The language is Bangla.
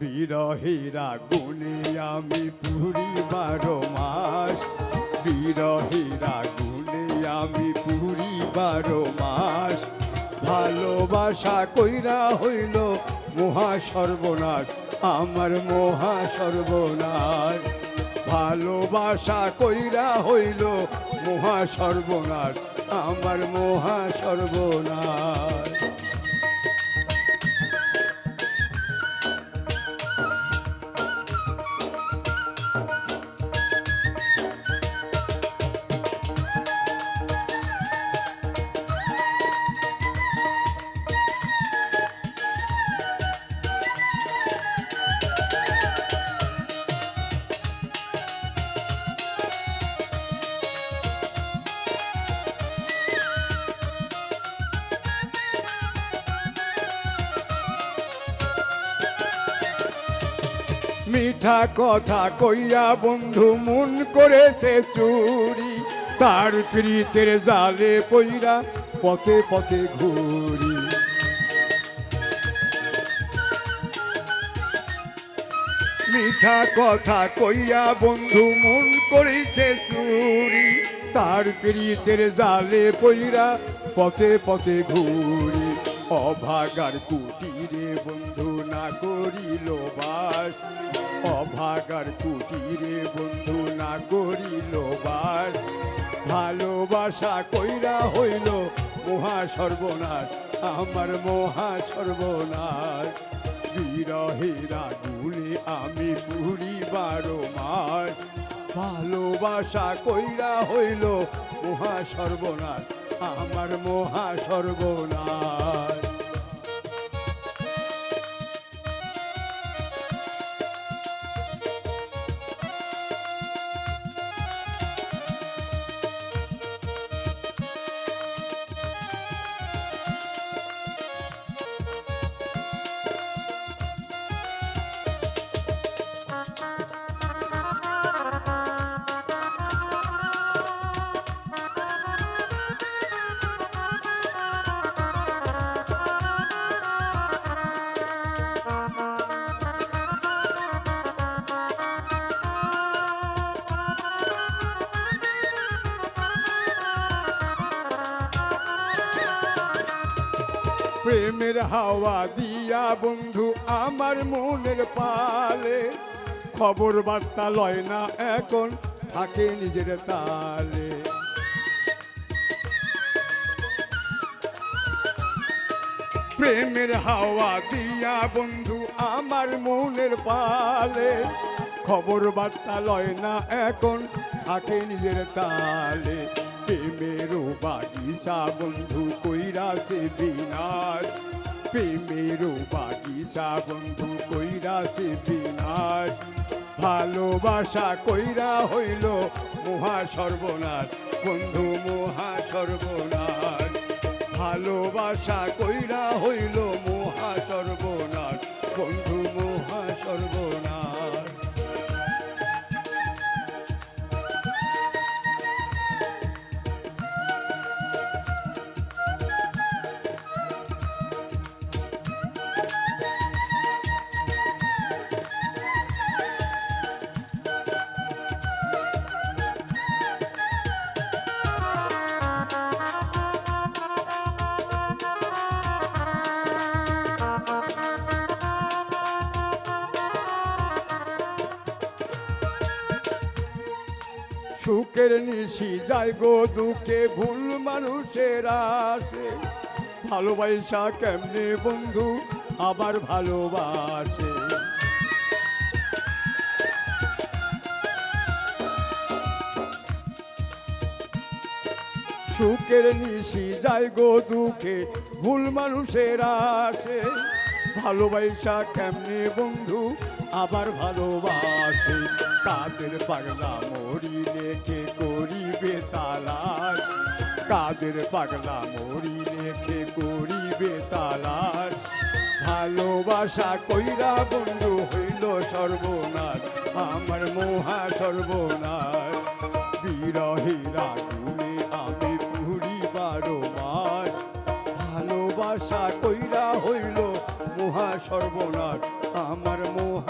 বিরহেরা গুণে আমি পুরি বারো মাস। বিরহেরা গুণে আমি পুরি বারো মাস। ভালোবাসা কইরা হইল মহা সর্বনাশ আমার মহা সর্বনাশ ভালোবাসা কইরা হইল মহা সর্বনাশ আমার মহা সর্বনাশ মিঠা কথা কইয়া বন্ধু মন করেছে চুরি। তার প্রীতের জালে পইরা পথে পথে ঘুরি। মিঠা কথা কইয়া বন্ধু মন করেছে চুরি। তার প্রীতের জালে পইরা পথে পথে ঘুরি। অভাগার কুটিরে বন্ধু না করিল বাস। অভাগার কুটিরে বন্ধু, না করিল বাস। ভালোবাসা কইরা হইল মহা সর্বনাশ আমার মহা সর্বনাশ বিরহেরা গুলে আমি পুরি বারো মাস। ভালোবাসা কইরা হইল মহা সর্বনাশ আমার মহা সর্বনাশ প্রেমের হাওয়া দিয়া বন্ধু আমার মনের পালে। খবর বার্তা লয় না এখন, থাকে নিজের তালে। প্রেমের হাওয়া দিয়া বন্ধু আমার মনের পালে। খবর বার্তা লয় না এখন, থাকে নিজের তালে। প্রেমেরও বাগিচা বন্ধু কইরা সে বিনাশ। প্রেমেরও বাগিচা বন্ধু কইরা সে বিনাশ। ভালোবাসা কইরা হইল মহা সর্বনাশ বন্ধু মহা সর্বনাশ ভালোবাসা কইরা হইল মহা সর্বনাশ বন্ধু সুখের নিশি যায় গো দুঃখে, ভুল মানুষের আসে। ভালোবাসা কেমনে বন্ধু? আবার ভালোবাসে। সুখের নিশি যায় গো দুঃখে, ভুল মানুষের আসে। ভালোবাসা কেমনে বন্ধু? আবার ভালোবাসে। কাদের পাগলা মরি লেখে করিবে তালার কাদের পাগলা মরি লেখে করিবে তালার ভালোবাসা কইরা বন্ধু হইল সর্বনাশ, আমার মহা সর্বনাশ। বিরহিরা গুণে আমার মহা সর্বনাশ